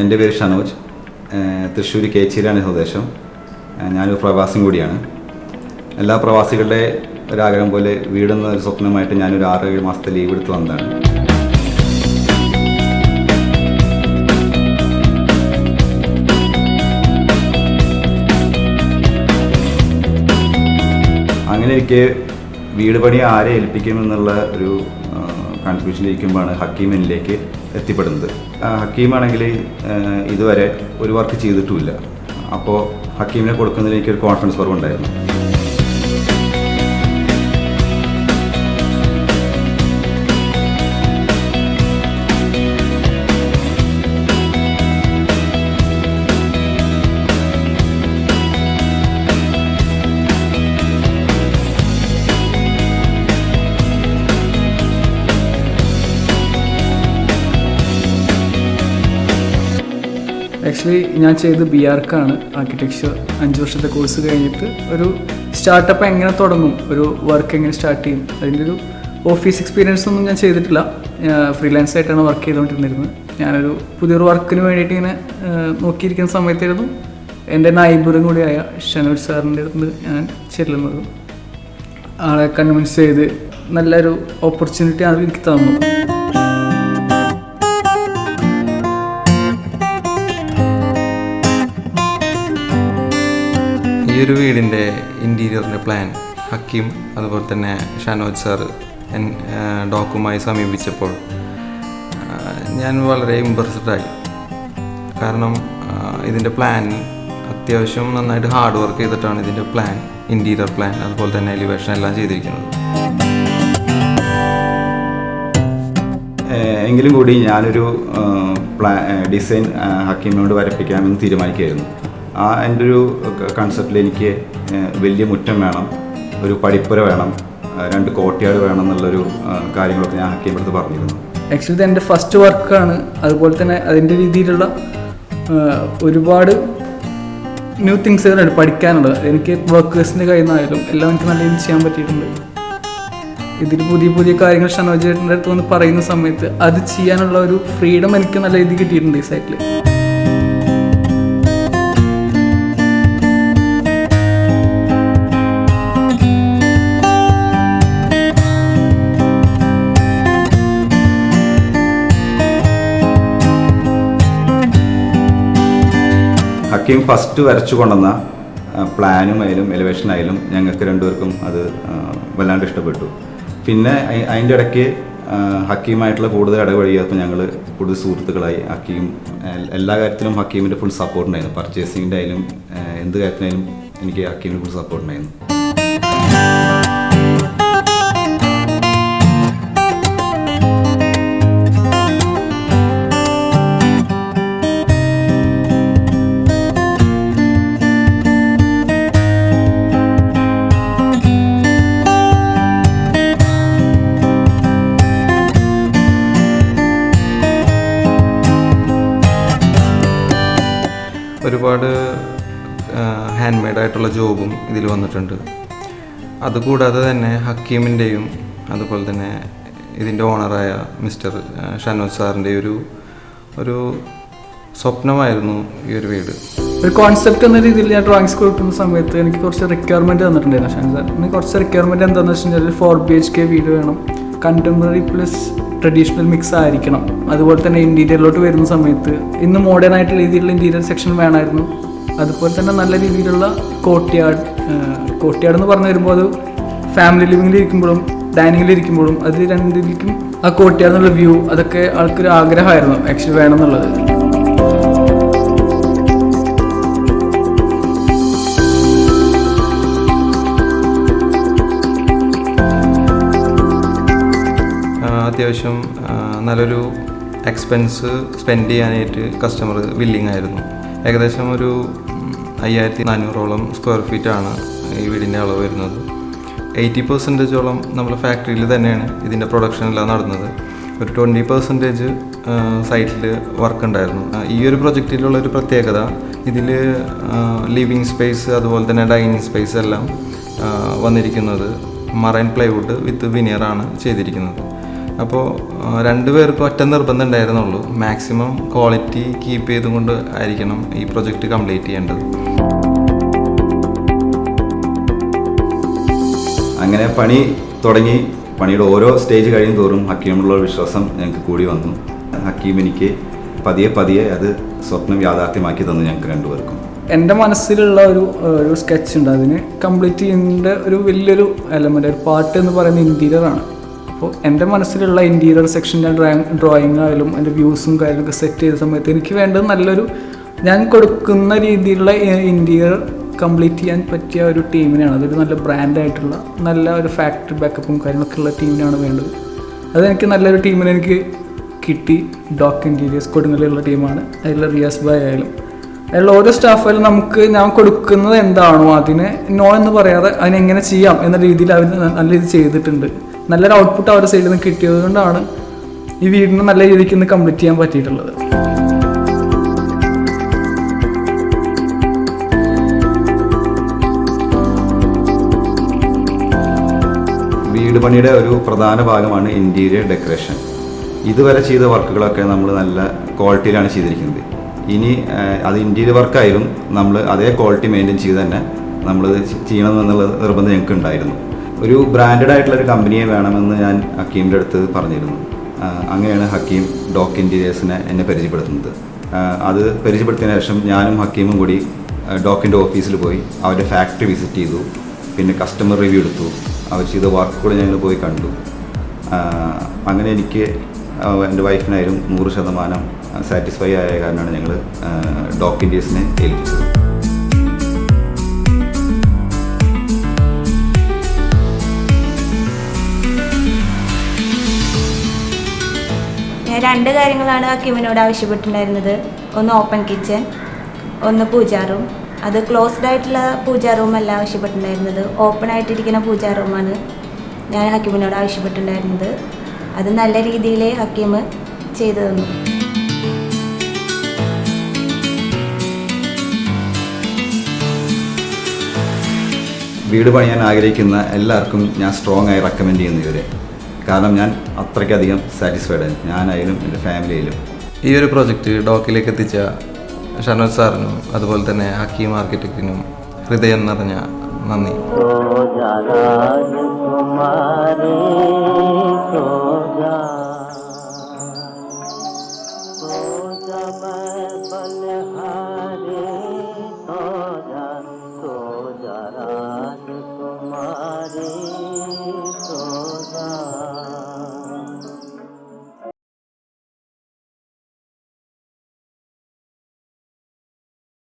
എന്റെ പേര് ഷനോജ്. തൃശ്ശൂർ കേച്ചിരാണ് സ്വദേശം. ഞാനൊരു പ്രവാസിയും കൂടിയാണ്. എല്ലാ പ്രവാസികളുടെ ഒരാഗ്രഹം പോലെ വീടെന്ന ഒരു സ്വപ്നമായിട്ട് ഞാനൊരു ആറ് ഏഴ് മാസത്തെ ലീവ് എടുത്ത് വന്നതാണ്. അങ്ങനെ എനിക്ക് വീട് പണി ആരെ ഏൽപ്പിക്കുമെന്നുള്ള ഒരു കൺഫ്യൂഷനിലിരിക്കുമ്പോഴാണ് ഹക്കീമനിലേക്ക് എത്തിപ്പെടുന്നത്. ഹക്കീമാണെങ്കിൽ ഇതുവരെ ഒരു വർക്ക് ചെയ്തിട്ടുമില്ല. അപ്പോൾ ഹക്കീമിനെ കൊടുക്കുന്നതിൽ എനിക്കൊരു കോൺഫിഡൻസ് കുറവുണ്ടായിരുന്നു. ആക്ച്വലി ഞാൻ ചെയ്ത് ബി ആർക്കാണ് ആർക്കിടെക്ചർ അഞ്ച് വർഷത്തെ കോഴ്സ് കഴിഞ്ഞിട്ട് ഒരു സ്റ്റാർട്ടപ്പ് എങ്ങനെ തുടങ്ങും ഒരു വർക്ക് എങ്ങനെ സ്റ്റാർട്ട് ചെയ്യും അതിന്റെ ഒരു ഓഫീസ് എക്സ്പീരിയൻസ് ഒന്നും ഞാൻ ചെയ്തിട്ടില്ല. ഫ്രീലാൻസ് ആയിട്ടാണ് വർക്ക് ചെയ്തുകൊണ്ടിരുന്നിരുന്നത്. ഞാനൊരു പുതിയൊരു വർക്കിന് വേണ്ടിയിട്ട് ഇങ്ങനെ നോക്കിയിരിക്കുന്ന സമയത്തായിരുന്നു എന്റെ നൈബറും കൂടിയായ ഷനോർ സാറിന്റെ അടുത്ത് ഞാൻ ചെല്ലുന്നത്. ആളെ കൺവിൻസ് ചെയ്ത് നല്ലൊരു ഓപ്പർച്യൂണിറ്റി അത് എനിക്ക് തന്നു ഒരു വീടിന്റെ ഇന്റീരിയറിന്റെ പ്ലാൻ ഹക്കീം അതുപോലെ തന്നെ ഷാനോജ് സാർ ഡോക്കുമായി സമീപിച്ചപ്പോൾ ഞാൻ വളരെ ഇമ്പ്രസ്ഡായി കാരണം ഇതിന്റെ പ്ലാൻ അത്യാവശ്യം നന്നായിട്ട് ഹാർഡ് വർക്ക് ചെയ്തിട്ടാണ് ഇതിന്റെ പ്ലാൻ ഇന്റീരിയർ പ്ലാൻ അതുപോലെ തന്നെ എലിവേഷൻ എല്ലാം ചെയ്തിരിക്കുന്നത്. എങ്കിലും കൂടി ഞാനൊരു പ്ലാ ഡിസൈൻ ഹക്കീമിനോട് വരപ്പിക്കാമെന്ന് തീരുമാനിക്കുകയായിരുന്നു. ആ എന്റെ ഒരു കൺസെപ്റ്റിൽ എനിക്ക് വലിയ മുറ്റം വേണം ഒരു പടിപ്പുര വേണം രണ്ട് കോട്ടയാട് വേണം എന്നുള്ളൊരു കാര്യങ്ങളൊക്കെ ഞാൻ ഹക്കീമിന്റെ എടുത്ത് പറഞ്ഞിരുന്നു. ആക്ച്വലി എന്റെ ഫസ്റ്റ് വർക്കാണ് അതുപോലെ തന്നെ അതിന്റെ രീതിയിലുള്ള ഒരുപാട് ന്യൂ തിങ്സ് ഉണ്ട് പഠിക്കാനുള്ളത്. എനിക്ക് വർക്കേഴ്സിന്റെ കയ്യിൽ നിന്നായാലും എല്ലാം എനിക്ക് നല്ല രീതിയിൽ ചെയ്യാൻ പറ്റിയിട്ടുണ്ട്. ഇതിൽ പുതിയ പുതിയ കാര്യങ്ങൾ ഷനോജേട്ടന്റെ അടുത്ത് വന്ന് പറയുന്ന സമയത്ത് അത് ചെയ്യാനുള്ള ഒരു ഫ്രീഡം എനിക്ക് നല്ല രീതിയിൽ കിട്ടിയിട്ടുണ്ട് ഈ സൈറ്റിൽ ഹക്കീം ഫസ്റ്റ് വരച്ചു കൊണ്ടുവന്ന പ്ലാനും ആയാലും എലിവേഷൻ ആയാലും ഞങ്ങൾക്ക് രണ്ടുപേർക്കും അത് വല്ലാണ്ട് ഇഷ്ടപ്പെട്ടു. പിന്നെ അതിന്റെ ഇടയ്ക്ക് ഹക്കീമായിട്ടുള്ള കൂടുതൽ ഇടപഴകിയപ്പോൾ ഞങ്ങൾ കൂടുതൽ സുഹൃത്തുക്കളായി. ഹക്കീം എല്ലാ കാര്യത്തിലും ഹക്കീമിന്റെ ഫുൾ സപ്പോർട്ടുണ്ടായിരുന്നു പർച്ചേസിങ്ങിന്റെ ആയാലും എന്ത് കാര്യത്തിനായാലും എനിക്ക് ഹക്കീമിന്റെ ഫുൾ സപ്പോർട്ട് ഒരുപാട് ഹാൻഡ് മെയ്ഡ് ആയിട്ടുള്ള ജോബും ഇതിൽ വന്നിട്ടുണ്ട്. അതുകൂടാതെ തന്നെ ഹക്കീമിന്റെയും അതുപോലെ തന്നെ ഇതിന്റെ ഓണറായ മിസ്റ്റർ ഷനോജ് സാറിന്റെ ഒരു ഒരു സ്വപ്നമായിരുന്നു ഈ ഒരു വീട്. ഒരു കോൺസെപ്റ്റ് എന്ന രീതിയിൽ ഞാൻ ഡ്രോയിങ്സ് കൊടുക്കുന്ന സമയത്ത് എനിക്ക് കുറച്ച് റിക്വയർമെന്റ് തന്നിട്ടുണ്ടായിരുന്നു. ഷാൻ സാർ കുറച്ച് റിക്വയർമെന്റ് എന്താണെന്ന് വെച്ച് ഫോർ ബി എച്ച് കെ വീട് വേണം. കണ്ടംപററി പ്ലസ് ട്രഡീഷണൽ മിക്സ് ആയിരിക്കണം. അതുപോലെ തന്നെ ഇന്റീരിയറിലോട്ട് വരുന്ന സമയത്ത് ഇന്ന് മോഡേൺ ആയിട്ടുള്ള രീതിയിലുള്ള ഇന്റീരിയർ സെക്ഷൻ വേണമായിരുന്നു. അതുപോലെ തന്നെ നല്ല രീതിയിലുള്ള കോട്ടിയാട് കോട്ടിയാട് എന്ന് പറഞ്ഞു വരുമ്പോൾ അത് ഫാമിലി ഡൈനിങ്ങിൽ ഇരിക്കുമ്പോഴും അതിൽ രണ്ടിലേക്കും ആ കോട്ട്യാർഡ് എന്നുള്ള വ്യൂ അതൊക്കെ ആൾക്കൊരു ആഗ്രഹമായിരുന്നു. ആക്ച്വലി വേണം അത്യാവശ്യം നല്ലൊരു എക്സ്പെൻസ് സ്പെൻഡ് ചെയ്യാനായിട്ട് കസ്റ്റമർ വില്ലിങ് ആയിരുന്നു. ഏകദേശം ഒരു അയ്യായിരത്തി നാനൂറോളം സ്ക്വയർ ഫീറ്റ് ആണ് ഈ വീടിന്റെ അളവ് വരുന്നത്. എയ്റ്റി പെർസെന്റേജോളം നമ്മൾ ഫാക്ടറിയിൽ തന്നെയാണ് ഇതിന്റെ പ്രൊഡക്ഷൻ എല്ലാം നടന്നത്. ഒരു ട്വന്റി പെർസെന്റേജ് സൈറ്റിൽ വർക്ക് ഉണ്ടായിരുന്നു. ഈ ഒരു പ്രൊജക്റ്റിലുള്ള ഒരു പ്രത്യേകത ഇതിൽ ലിവിങ് സ്പേസ് അതുപോലെ തന്നെ ഡൈനിങ് സ്പേസ് എല്ലാം വന്നിരിക്കുന്നത് മറൈൻ പ്ലൈവുഡ് വിത്ത് വിനിയറാണ് ചെയ്തിരിക്കുന്നത്. അപ്പോൾ രണ്ട് പേർക്കും ഒറ്റ നിർബന്ധം ഉണ്ടായിരുന്നുള്ളൂ. മാക്സിമം ക്വാളിറ്റി കീപ്പ് ചെയ്തുകൊണ്ട് ആയിരിക്കണം ഈ പ്രൊജക്റ്റ് കംപ്ലീറ്റ് ചെയ്യേണ്ടത്. അങ്ങനെ പണി തുടങ്ങി. പണിയുടെ ഓരോ സ്റ്റേജ് കഴിയും തോറും ഹക്കീമിലുള്ള വിശ്വാസം ഞങ്ങൾക്ക് കൂടി വന്നു. ഹക്കീം എനിക്ക് പതിയെ പതിയെ അത് സ്വപ്നം യാഥാർത്ഥ്യമാക്കി തന്നു ഞങ്ങൾക്ക് രണ്ടുപേർക്കും. എന്റെ മനസ്സിലുള്ള ഒരു ഒരു സ്കെച്ച് ഉണ്ട്. അതിന് കംപ്ലീറ്റ് ചെയ്യേണ്ട ഒരു വലിയൊരു എലമെന്റ് ഒരു പാട്ട് എന്ന് പറയുന്നത് ഇന്റീരിയർ ആണ്. അപ്പോൾ എന്റെ മനസ്സിലുള്ള ഇന്റീരിയർ സെക്ഷൻ ഞാൻ ഡ്രോയിങ് ആയാലും എന്റെ വ്യൂസും കാര്യങ്ങളൊക്കെ സെറ്റ് ചെയ്ത സമയത്ത് എനിക്ക് വേണ്ടത് നല്ലൊരു ഞാൻ കൊടുക്കുന്ന രീതിയിലുള്ള ഇന്റീരിയർ കംപ്ലീറ്റ് ചെയ്യാൻ പറ്റിയ ഒരു ടീമിനാണ് അതൊരു നല്ല ബ്രാൻഡായിട്ടുള്ള നല്ല ഒരു ഫാക്ടറി ബാക്കപ്പും കാര്യങ്ങളൊക്കെ ഉള്ള ടീമിനാണ് വേണ്ടത്. അതെനിക്ക് നല്ലൊരു ടീമിനെ എനിക്ക് കിട്ടി. ഡോക്ക് ഇന്റീരിയേഴ്സ് കൊടുങ്ങലുള്ള ടീമാണ് അതിലുള്ള റിയാസ് ബായ് ആയാലും. അതിലുള്ള ഓരോ സ്റ്റാഫായാലും നമുക്ക് ഞാൻ കൊടുക്കുന്നത് എന്താണോ അതിനെ നോ എന്ന് പറയാതെ അതിനെങ്ങനെ ചെയ്യാം എന്ന രീതിയിൽ അവർ നല്ല രീതി ചെയ്തിട്ടുണ്ട്. നല്ലൊരു ഔട്ട്പുട്ട് അവരുടെ സൈഡിൽ നിന്ന് കിട്ടിയത് കൊണ്ടാണ് ഈ വീടിന് നല്ല രീതിക്ക് ഇന്ന് കംപ്ലീറ്റ് ചെയ്യാൻ പറ്റിയിട്ടുള്ളത്. വീട് പണിയുടെ ഒരു പ്രധാന ഭാഗമാണ് ഇന്റീരിയർ ഡെക്കറേഷൻ ഇതുവരെ ചെയ്ത വർക്കുകളൊക്കെ നമ്മൾ നല്ല ക്വാളിറ്റിയിലാണ് ചെയ്തിരിക്കുന്നത്. ഇനി അത് ഇന്റീരിയർ വർക്കായാലും നമ്മൾ അതേ ക്വാളിറ്റി മെയിന്റെയിൻ ചെയ്ത് തന്നെ നമ്മൾ ചെയ്യണം എന്നുള്ള നിർബന്ധം ഞങ്ങൾക്ക് ഉണ്ടായിരുന്നു ഒരു ബ്രാൻഡഡ് ആയിട്ടുള്ള ഒരു കമ്പനിയെ വേണമെന്ന് ഞാൻ ഹക്കീമിന്റെ അടുത്ത് പറഞ്ഞിരുന്നു. അങ്ങനെയാണ് ഹക്കീം ഡോക്ക് ഇന്റീരിയേഴ്സിനെ എന്നെ പരിചയപ്പെടുത്തുന്നത്. അത് പരിചയപ്പെടുത്തിയതിനു ശേഷം ഞാനും ഹക്കീമും കൂടി ഡോക്കിന്റെ ഓഫീസിൽ പോയി അവരുടെ ഫാക്ടറി വിസിറ്റ് ചെയ്തു പിന്നെ കസ്റ്റമർ റിവ്യൂ എടുത്തു അവർ ചെയ്ത വർക്ക് കൂടെ ഞങ്ങൾ പോയി കണ്ടു. അങ്ങനെ എനിക്ക് എന്റെ വൈഫിനായാലും നൂറ് ശതമാനം സാറ്റിസ്ഫൈ ആയ കാരണമാണ് ഞങ്ങൾ ഡോക്ക് ഇൻഡ്യസിനെ ഏൽപ്പിച്ചത്. ഞാൻ രണ്ട് കാര്യങ്ങളാണ് അക്കിമിനോട് ആവശ്യപ്പെട്ടിട്ടുണ്ടായിരുന്നത്. ഒന്ന് ഓപ്പൺ കിച്ചൺ ഒന്ന് പൂജാ റൂം. അത് ക്ലോസ്ഡ് ആയിട്ടുള്ള പൂജാ അല്ല ആവശ്യപ്പെട്ടിട്ടുണ്ടായിരുന്നത്. ഓപ്പൺ ആയിട്ടിരിക്കുന്ന പൂജാ റൂമാണ് ഞാൻ ഹക്കീമിനോട് ആവശ്യപ്പെട്ടിട്ടുണ്ടായിരുന്നത്. അത് നല്ല രീതിയിൽ ഹക്കീം ചെയ്തു തന്നു. വീട് പണിയാൻ ആഗ്രഹിക്കുന്ന എല്ലാവർക്കും ഞാൻ സ്ട്രോങ് ആയി റെക്കമെൻഡ് ചെയ്യുന്നു ഇവരെ കാരണം ഞാൻ അത്രയ്ക്കധികം സാറ്റിസ്ഫൈഡ് ആണ്. ഞാനായാലും എന്റെ ഫാമിലിയിലും ഈ ഒരു പ്രോജക്റ്റ് ഡോക്കിലേക്ക് എത്തിച്ച ഷനോജ് സാറിനും അതുപോലെ തന്നെ ഹക്കീം ആർക്കിടെക്റ്റിനും ഹൃദയം നിറഞ്ഞ നന്ദി. सो